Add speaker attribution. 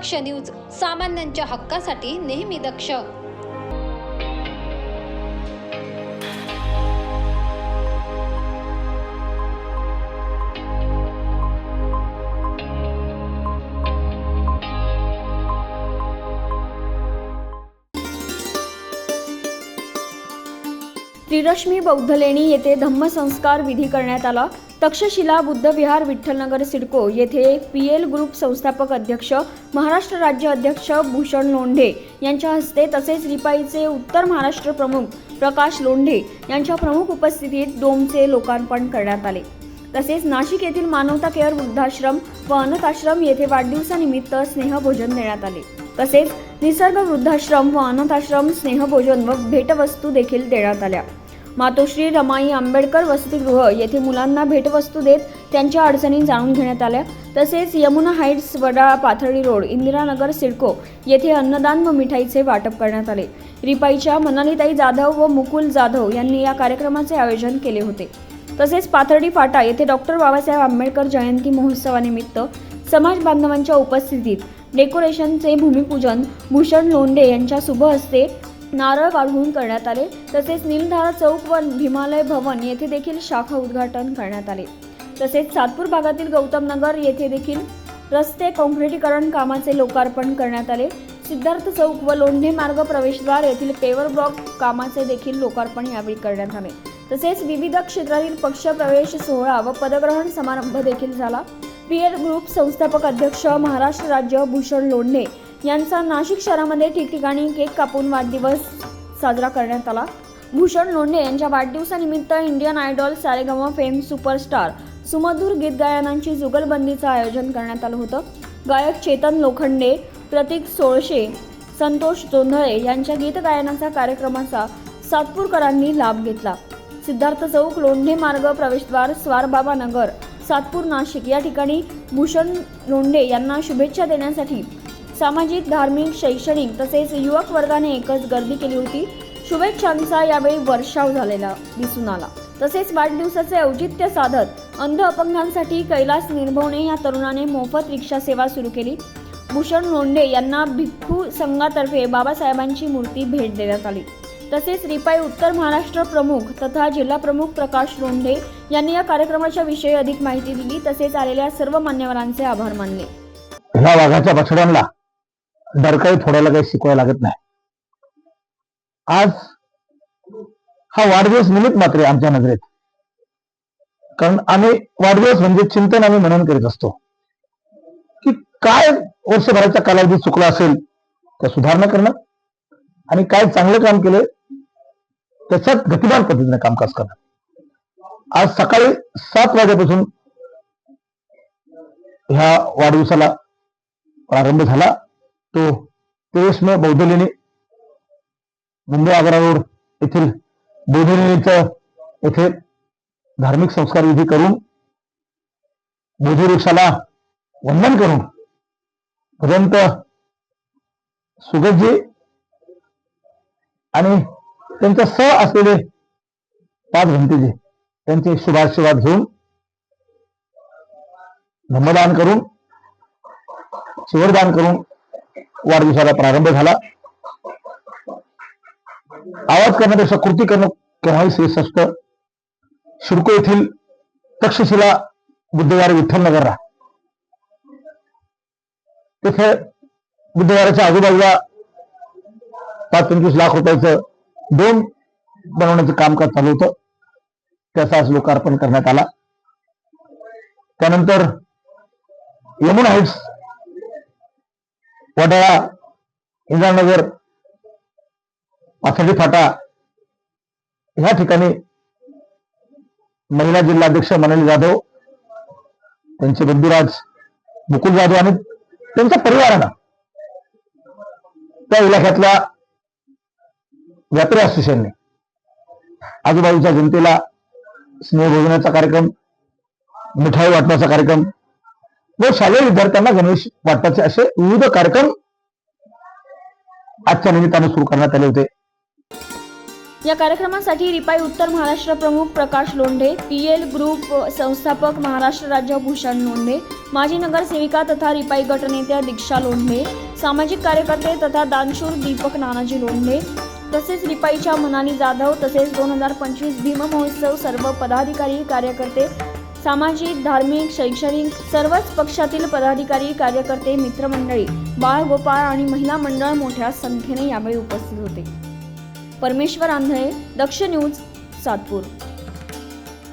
Speaker 1: दक्ष news सामान्यांच्या हक्कासाठी नेहमी दक्ष.
Speaker 2: त्रिरश्मी बौद्धलेणी येथे धम्मसंस्कार विधी करण्यात आला. तक्षशिला बुद्धविहार विठ्ठलनगर सिडको येथे पी एल ग्रुप संस्थापक अध्यक्ष महाराष्ट्र राज्य अध्यक्ष भूषण लोंढे यांच्या हस्ते तसेच रिपाईचे उत्तर महाराष्ट्र प्रमुख प्रकाश लोंढे यांच्या प्रमुख उपस्थितीत डोमचे लोकार्पण करण्यात आले. तसेच नाशिक येथील मानवता केअर वृद्धाश्रम व अनाथाश्रम येथे वाढदिवसानिमित्त स्नेहभोजन देण्यात आले. तसेच निसर्ग वृद्धाश्रम व अनाथाश्रम स्नेहभोजन व भेटवस्तू देखील देण्यात आल्या. मातोश्री रमाई आंबेडकर वसतिगृह येथे मुलांना भेटवस्तू देत त्यांच्या अडचणी जाणून घेण्यात आल्या. तसेच यमुना हाईट्स वडाळा पाथर्डी रोड इंदिरानगर सिडको येथे अन्नदान व मिठाईचे वाटप करण्यात आले. रिपाईच्या मनालीताई जाधव व मुकुल जाधव यांनी या कार्यक्रमाचे आयोजन केले होते. तसेच पाथर्डी फाटा येथे डॉक्टर बाबासाहेब आंबेडकर जयंती महोत्सवानिमित्त समाज बांधवांच्या उपस्थितीत डेकोरेशनचे भूमिपूजन भूषण लोंढे यांच्या शुभ हस्ते नारळ वाढवून करण्यात आले तसेच नीलधारा चौक व हिमालय भवन येथे देखील शाखा उद्घाटन करण्यात आले. तसेच सातपूर भागातील गौतम नगर येथे देखील रस्ते काँक्रिटीकरण कामाचे लोकार्पण करण्यात आले. सिद्धार्थ चौक व लोंढे मार्ग प्रवेशद्वार येथील पेवर ब्लॉक कामाचे देखील लोकार्पण यावेळी करण्यात आले. तसेच विविध क्षेत्रातील पक्ष प्रवेश सोहळा व पदग्रहण समारंभ देखील झाला. पीएल ग्रुप संस्थापक अध्यक्ष महाराष्ट्र राज्य भूषण लोंढे यांचा नाशिक शहरामध्ये ठिकठिकाणी केक कापून वाढदिवस साजरा करण्यात आला. भूषण लोंढे यांच्या वाढदिवसानिमित्त Indian Idol Saregama fame superstar सुमधूर गीत गायनांची जुगलबंदीचं आयोजन करण्यात आलं होतं. गायक चेतन लोखंडे प्रतीक सोळशे संतोष जोंधळे यांच्या गीत गायनाचा कार्यक्रमाचा सातपूरकरांनी लाभ घेतला. सिद्धार्थ चौक लोंढे मार्ग प्रवेशद्वार स्वारबाबा नगर सातपूर नाशिक या ठिकाणी भूषण लोंढे यांना शुभेच्छा देण्यासाठी सामाजिक धार्मिक शैक्षणिक तसेच युवक वर्गाने एकच गर्दी केली होती. शुभेच्छांचा यावेळी वर्षाव झालेला दिसून आला. तसेच वाढदिवसाचे औचित्य साधत अंध अपंगांसाठी कैलास निर्भवणे या तरुणाने मोफत रिक्षा सेवा सुरू केली. भूषण लोंढे यांना भिक्खू संघातर्फे बाबासाहेबांची मूर्ती भेट देण्यात आली. तसेच रिपाई उत्तर महाराष्ट्र प्रमुख तथा जिल्हा प्रमुख प्रकाश लोंढे यांनी या कार्यक्रमाच्या विषयी अधिक माहिती दिली. तसेच आलेल्या सर्व मान्यवरांचे आभार मानले.
Speaker 3: ह्या वाघाच्या बछड्यांना डरकाळी फोडायला काही शिकवायला लागत नाही. आज हा वाढदिवस निमित्त मात्र आमच्या नजरेत. कारण आम्ही वाढदिवस म्हणजे चिंतन आम्ही मनन करीत असतो. की काय वर्षभराचा कालावधी चुकला असेल त्या सुधारणा करणं आणि काय चांगलं काम केलं त्याच्यात गतिमान पद्धतीने कामकाज करणं. आज सकाळी सात वाजेपासून ह्या वाढदिवसाला प्रारंभ झाला. तो तेवीस मे बौद्धलेणी मुंबई आग्रा रोड येथील बौद्धलेणीचं येथे धार्मिक संस्कार विधी करून बोधी वृक्षाला वंदन करून पर्यंत सुगतजी आणि त्यांच्या स असलेले पाच घंटेजी त्यांचे शुभाशीर्वाद घेऊन धम्मदान करून शिवरदान करून वाढदिवसाला प्रारंभ झाला. आवाज करण्यापेक्षा कृती करणं केव्हाही श्रेष्ठ असतं. शिडको येथील तक्षशिला बुद्धवार विठ्ठल नगरला तिथे बुद्धवाराच्या आजूबाजूला पाच पंचवीस लाख रुपयाचं दोन बनवण्याचं कामकाज चालू होतं. त्याचा आज लोकार्पण करण्यात आला. त्यानंतर यमुना हाईट्स वडाळा इंद्रानगर पाथर्डी फाटा ह्या ठिकाणी महिला जिल्हाध्यक्ष मनाली जाधव त्यांचे बंधुराज मुकुल जाधव आणि त्यांच्या परिवारांना त्या इलाख्यातल्या व्यापारी असोसिएशनने आजूबाजूच्या जनतेला स्नेह भोजनाचा कार्यक्रम मिठाई वाटण्याचा कार्यक्रम व शालेय विद्यार्थ्यांना गणवेश वाटपाचे असे विविध कार्यक्रम आजच्या निमित्ताने सुरू करण्यात आले होते.
Speaker 2: या कार्यक्रमासाठी रिपाई उत्तर महाराष्ट्र प्रमुख Prakash Londhe P L group संस्थापक महाराष्ट्र राज्य भूषण लोंढे माजी नगरसेविका तथा रिपाई गटनेत्या दीक्षा लोंढे सामाजिक कार्यकर्ते तथा दानशूर दीपक नानाजी लोंढे तसेच रिपाईच्या मनाली जाधव तसेच दोन हजार पंचवीस भीम महोत्सव सर्व पदाधिकारी कार्यकर्ते सामाजिक धार्मिक शैक्षणिक सर्वच पक्षातील पदाधिकारी कार्यकर्ते मित्रमंडळी बाळ गोपाळ आणि महिला मंडळ मोठ्या संख्येने यावेळी उपस्थित होते. परमेश्वर आंधळे दक्ष न्यूज सातपूर.